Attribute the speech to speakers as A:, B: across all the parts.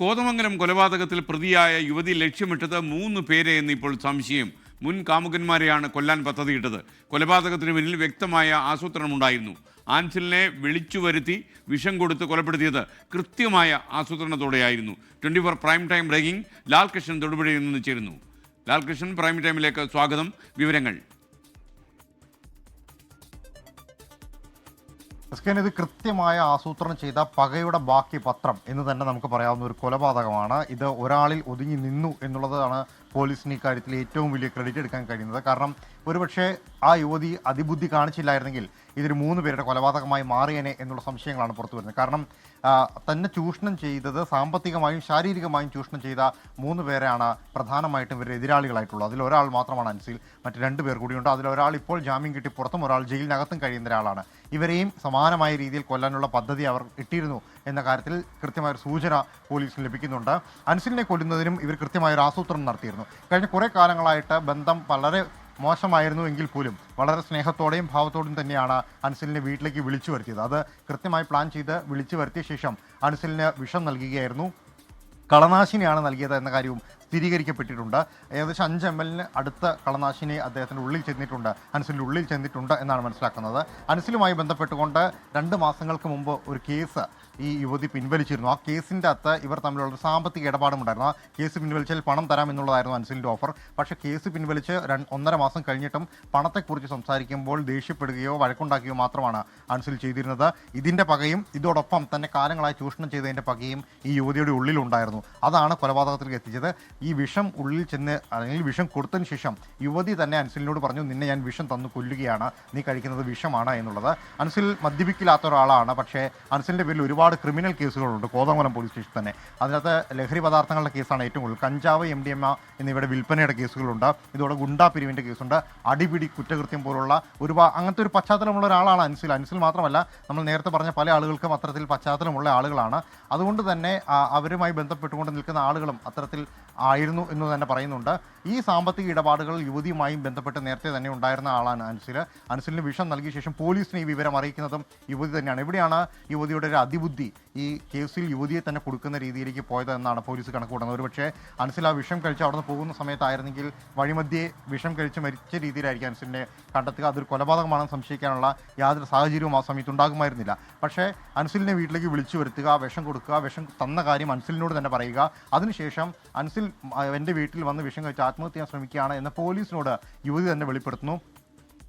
A: കോതമംഗലം കൊലപാതകത്തിൽ പ്രതിയായ യുവതി ലക്ഷ്യമിട്ടത് മൂന്ന് പേരെ എന്ന് ഇപ്പോൾ സംശയം. മുൻ കാമുകന്മാരെയാണ് കൊല്ലാൻ പദ്ധതിയിട്ടത്. കൊലപാതകത്തിന് പിന്നിൽ വ്യക്തമായ ആസൂത്രണമുണ്ടായിരുന്നു. ആൻസിലിനെ വിളിച്ചു വരുത്തി വിഷം കൊടുത്ത് കൊലപ്പെടുത്തിയത് കൃത്യമായ ആസൂത്രണത്തോടെയായിരുന്നു. Twenty four prime time breaking Lalkrishnan തൊടുപുഴയിൽ നിന്ന് ചേരുന്നു. ലാൽകൃഷ്ണൻ പ്രൈം ടൈമിലേക്ക് സ്വാഗതം. വിവരങ്ങൾ
B: എസ്കേൻ ഇത് കൃത്യമായ ആസൂത്രണം ചെയ്ത പകയുടെ ബാക്കി പത്രം എന്ന് തന്നെ നമുക്ക് പറയാവുന്ന ഒരു കൊലപാതകമാണ്. ഇത് ഒരാളിൽ ഒതുങ്ങി നിന്നു എന്നുള്ളതാണ് പോലീസിന് ഇക്കാര്യത്തിൽ ഏറ്റവും വലിയ ക്രെഡിറ്റ് എടുക്കാൻ കഴിയുന്നത്. കാരണം ഒരുപക്ഷെ ആ യുവതി അതിബുദ്ധി കാണിച്ചില്ലായിരുന്നെങ്കിൽ ഇതൊരു മൂന്ന് പേരുടെ കൊലപാതകമായി മാറിയേനെ എന്നുള്ള സംശയങ്ങളാണ് പുറത്തു വരുന്നത്. കാരണം തന്നെ ചൂഷണം ചെയ്തത് സാമ്പത്തികമായും ശാരീരികമായും ചൂഷണം ചെയ്ത മൂന്ന് പേരെയാണ് പ്രധാനമായിട്ടും ഇവരുടെ എതിരാളികളായിട്ടുള്ളത്. അതിലൊരാൾ മാത്രമാണ് അൻസിൽ മറ്റ് രണ്ട് പേർ കൂടിയുണ്ട്. അതിലൊരാൾ ഇപ്പോൾ ജാമ്യം കിട്ടി പുറത്തും ഒരാൾ ജയിലിനകത്തും കഴിയുന്ന ഒരാളാണ്. ഇവരെയും സമാനമായ രീതിയിൽ കൊല്ലാനുള്ള പദ്ധതി അവർ ഇട്ടിരുന്നു എന്ന കാര്യത്തിൽ കൃത്യമായൊരു സൂചന പോലീസിന് ലഭിക്കുന്നുണ്ട്. അൻസിലിനെ കൊല്ലുന്നതിനും ഇവർ കൃത്യമായൊരു ആസൂത്രണം നടത്തിയിരുന്നു. കഴിഞ്ഞ കുറേ കാലങ്ങളായിട്ട് ബന്ധം വളരെ മോശമായിരുന്നു എങ്കിൽ പോലും വളരെ സ്നേഹത്തോടെയും ഭാവത്തോടെയും തന്നെയാണ് അൻസിലിനെ വീട്ടിലേക്ക് വിളിച്ചു വരുത്തിയത്. അത് കൃത്യമായി പ്ലാൻ ചെയ്ത് വിളിച്ചു വരുത്തിയ ശേഷം അൻസിലിന് വിഷം നൽകുകയായിരുന്നു. കളനാശിനിയാണ് നൽകിയത് എന്ന കാര്യവും സ്ഥിരീകരിക്കപ്പെട്ടിട്ടുണ്ട്. ഏകദേശം അഞ്ച് എം എല്ലിന് അടുത്ത കളനാശിനി അദ്ദേഹത്തിന്റെ ഉള്ളിൽ ചെന്നിട്ടുണ്ട്. അൻസിലിന്റെ ഉള്ളിൽ ചെന്നിട്ടുണ്ട് എന്നാണ് മനസ്സിലാക്കുന്നത്. അൻസിലുമായി ബന്ധപ്പെട്ടുകൊണ്ട് രണ്ട് മാസങ്ങൾക്ക് മുമ്പ് ഒരു കേസ് ഈ യുവതി പിൻവലിച്ചിരുന്നു. ആ കേസിന്റെ അകത്ത് ഇവർ തമ്മിലുള്ള സാമ്പത്തിക ഇടപാടുമുണ്ടായിരുന്നു. ആ കേസ് പിൻവലിച്ചാൽ പണം തരാം എന്നുള്ളതായിരുന്നു അൻസിലിന്റെ ഓഫർ പക്ഷേ കേസ് പിൻവലിച്ച് ഒന്നര മാസം കഴിഞ്ഞിട്ടും പണത്തെക്കുറിച്ച് സംസാരിക്കുമ്പോൾ ദേഷ്യപ്പെടുകയോ വഴക്കുണ്ടാക്കുകയോ മാത്രമാണ് അൻസിൽ ചെയ്തിരുന്നത്. ഇതിന്റെ പകയും ഇതോടൊപ്പം തന്നെ കാലങ്ങളായി ചൂഷണം ചെയ്തതിന്റെ പകയും ഈ യുവതിയുടെ ഉള്ളിലുണ്ടായിരുന്നു. അതാണ് കൊലപാതകത്തിലേക്ക് എത്തിച്ചത്. ഈ വിഷം ഉള്ളിൽ ചെന്ന് അല്ലെങ്കിൽ വിഷം കൊടുത്തതിന് ശേഷം യുവതി തന്നെ അൻസിലിനോട് പറഞ്ഞു നിന്നെ ഞാൻ വിഷം തന്നു കൊല്ലുകയാണ്. നീ കഴിക്കുന്നത് വിഷമാണ് എന്നുള്ളത്. അൻസിൽ മദ്യപിക്കില്ലാത്ത ഒരാളാണ്. പക്ഷേ അൻസിലിന്റെ പേരിൽ ഒരുപാട് ക്രിമിനൽ കേസുകളുണ്ട്. കോതമംഗലം പോലീസ് സ്റ്റേഷൻ തന്നെ. അതിനകത്ത് ലഹരി പദാർത്ഥങ്ങളുടെ കേസാണ് ഏറ്റവും കൂടുതൽ. കഞ്ചാവ് എം ഡി എം എന്നിവയുടെ വിൽപ്പനയുടെ കേസുകളുണ്ട്. ഇതോടെ ഗുണ്ടാ പിരിവിന്റെ കേസുണ്ട്. അടിപിടി കുറ്റകൃത്യം പോലുള്ള ഒരു അങ്ങനത്തെ ഒരു പശ്ചാത്തലമുള്ള ഒരാളാണ് അൻസിൽ. അൻസിൽ മാത്രമല്ല നമ്മൾ നേരത്തെ പറഞ്ഞ പല ആളുകൾക്കും അത്തരത്തിൽ പശ്ചാത്തലമുള്ള ആളുകളാണ്. അതുകൊണ്ട് തന്നെ അവരുമായി ബന്ധപ്പെട്ടുകൊണ്ട് നിൽക്കുന്ന ആളുകളും അത്തരത്തിൽ ആയിരുന്നു എന്ന് തന്നെ പറയുന്നുണ്ട്. ഈ സാമ്പത്തിക ഇടപാടുകൾ യുവതിയുമായും ബന്ധപ്പെട്ട് നേരത്തെ തന്നെ ഉണ്ടായിരുന്ന ആളാണ് അൻസിൽ അൻസിലിന് വിഷം നൽകിയ ശേഷം പോലീസിനെ ഈ വിവരം അറിയിക്കുന്നതും യുവതി തന്നെയാണ്. എവിടെയാണ് യുവതിയുടെ ഒരു അതിബുദ്ധി? ഈ കേസിൽ യുവതിയെ തന്നെ കൊടുക്കുന്ന രീതിയിലേക്ക് പോയത് എന്നാണ് പോലീസ് കണക്കുകൂടുന്നത് ഒരുപക്ഷെ അൻസിൽ ആ വിഷം കഴിച്ച് അവിടെ നിന്ന് പോകുന്ന സമയത്തായിരുന്നെങ്കിൽ വഴിമധ്യേ വിഷം കഴിച്ച് മരിച്ച രീതിയിലായിരിക്കും അൻസിലിനെ കണ്ടെത്തുക. അതൊരു കൊലപാതകമാണെന്ന് സംശയിക്കാനുള്ള യാതൊരു സാഹചര്യവും ആ സമയത്ത് ഉണ്ടാകുമായിരുന്നില്ല. പക്ഷേ അൻസിലിനെ വീട്ടിലേക്ക് വിളിച്ചു വരുത്തുക വിഷം കൊടുക്കുക വിഷം തന്ന കാര്യം അൻസിലിനോട് തന്നെ പറയുക. അതിനുശേഷം അൻസിൽ എന്റെ വീട്ടിൽ വന്ന് വിഷം കഴിച്ച് ആത്മഹത്യ ചെയ്യാൻ ശ്രമിക്കുകയാണ് എന്ന് പോലീസിനോട് യുവതി തന്നെ വെളിപ്പെടുത്തുന്നു.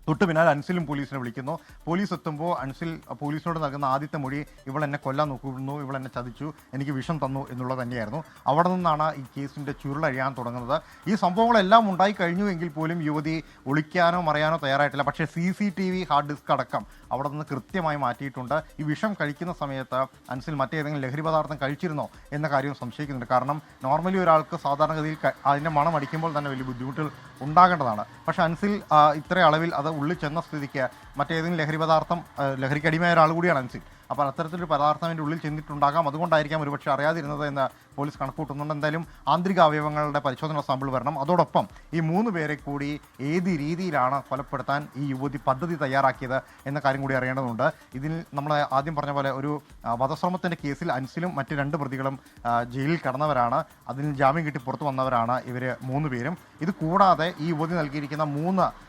B: തൊട്ട് പിന്നാലെ അൻസിലും പോലീസിനെ വിളിക്കുന്നു. പോലീസ് എത്തുമ്പോൾ അൻസിൽ പോലീസിനോട് നൽകുന്ന ആദ്യത്തെ മൊഴി ഇവൾ എന്നെ കൊല്ലാൻ നോക്കുന്നു ഇവൾ എന്നെ ചതിച്ചു എനിക്ക് വിഷം തന്നു എന്നുള്ളത് തന്നെയായിരുന്നു. അവിടെ നിന്നാണ് ഈ കേസിന്റെ ചുരുളഴിയാൻ തുടങ്ങുന്നത്. ഈ സംഭവങ്ങളെല്ലാം ഉണ്ടായി കഴിഞ്ഞു എങ്കിൽ പോലും യുവതി ഒളിക്കാനോ മറിയാനോ തയ്യാറായിട്ടില്ല. പക്ഷേ C C T V hard disk അടക്കം അവിടെ നിന്ന് കൃത്യമായി മാറ്റിയിട്ടുണ്ട്. ഈ വിഷം കഴിക്കുന്ന സമയത്ത് അൻസിൽ മറ്റേതെങ്കിലും ലഹരി പദാർത്ഥം കഴിച്ചിരുന്നോ എന്ന കാര്യം സംശയിക്കുന്നുണ്ട്. കാരണം നോർമലി ഒരാൾക്ക് സാധാരണഗതിയിൽ അതിന്റെ മണം അടിക്കുമ്പോൾ തന്നെ വലിയ ബുദ്ധിമുട്ടുകൾ ഉണ്ടാകേണ്ടതാണ്. പക്ഷേ അൻസിൽ ഇത്ര അളവിൽ അത് ഉള്ളിൽ ചെന്ന സ്ഥിതിക്ക് മറ്റേതെങ്കിലും ലഹരി പദാർത്ഥം ലഹരിക്കടിമയായ ഒരാൾ കൂടിയാണ് അൻസിൽ. അപ്പോൾ അത്തരത്തിലൊരു പദാർത്ഥം അതിന്റെ ഉള്ളിൽ ചെന്നിട്ടുണ്ടാകാം. അതുകൊണ്ടായിരിക്കാം ഒരുപക്ഷെ അറിയാതിരുന്നത് എന്ന് പോലീസ് കണക്കൂട്ടുന്നുണ്ട് എന്തായാലും ആന്തരിക അവയവങ്ങളുടെ പരിശോധന സാമ്പിൾ വരണം. അതോടൊപ്പം ഈ മൂന്ന് പേരെ കൂടി ഏത് രീതിയിലാണ് കൊലപ്പെടുത്താൻ ഈ യുവതി പദ്ധതി തയ്യാറാക്കിയത് എന്ന കാര്യം കൂടി അറിയേണ്ടതുണ്ട്. ഇതിൽ നമ്മൾ ആദ്യം പറഞ്ഞ പോലെ ഒരു വധശ്രമത്തിന്റെ കേസിൽ അൻസിലും മറ്റ് രണ്ട് പ്രതികളും ജയിലിൽ കടന്നവരാണ്. അതിൽ ജാമ്യം കിട്ടി പുറത്തു വന്നവരാണ് ഇവർ മൂന്ന് പേരും. ഇത് കൂടാതെ ഈ യുവതി നൽകിയിരിക്കുന്ന മൂന്ന്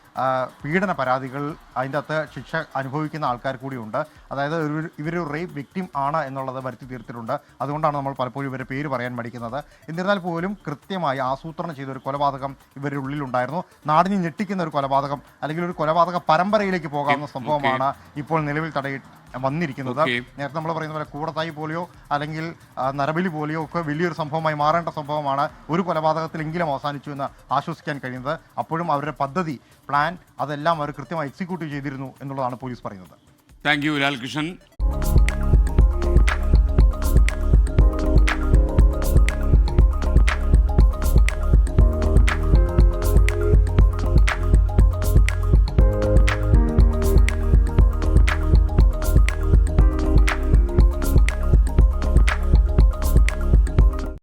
B: പീഡന പരാതികൾ അതിന്റെ അകത്ത് ശിക്ഷ അനുഭവിക്കുന്ന ആൾക്കാർ കൂടിയുണ്ട്. അതായത് ഒരു ഇവരൊരു റേപ്പ് വിക്ടിം ആണ് എന്നുള്ളത് വരുത്തി തീർത്തിട്ടുണ്ട്. അതുകൊണ്ടാണ് നമ്മൾ പലപ്പോഴും ഇവരുടെ പേര് പറയാൻ മടിക്കുന്നത്. എന്നിരുന്നാൽ പോലും കൃത്യമായി ആസൂത്രണം ചെയ്ത ഒരു കൊലപാതകം ഇവരുടെ ഉള്ളിലുണ്ടായിരുന്നു. നാടിന് ഞെട്ടിക്കുന്ന ഒരു കൊലപാതകം അല്ലെങ്കിൽ ഒരു കൊലപാതക പരമ്പരയിലേക്ക് പോകാവുന്ന സംഭവമാണ് ഇപ്പോൾ നിലവിൽ തടയി വന്നിരിക്കുന്നത്. നേരത്തെ നമ്മൾ പറയുന്ന പോലെ കൂടത്തായി പോലെയോ അല്ലെങ്കിൽ നരബലി പോലെയോ ഒക്കെ വലിയൊരു സംഭവമായി മാറേണ്ട സംഭവമാണ് ഒരു കൊലപാതകത്തിലെങ്കിലും അവസാനിച്ചു എന്ന് ആശ്വസിക്കാൻ കഴിയുന്നത്. അപ്പോഴും അവരുടെ പദ്ധതി പ്ലാൻ അതെല്ലാം അവർ കൃത്യമായി എക്സിക്യൂട്ട് ചെയ്തിരുന്നു എന്നുള്ളതാണ് പോലീസ് പറയുന്നത്.
A: Thank you Lalkrishnan.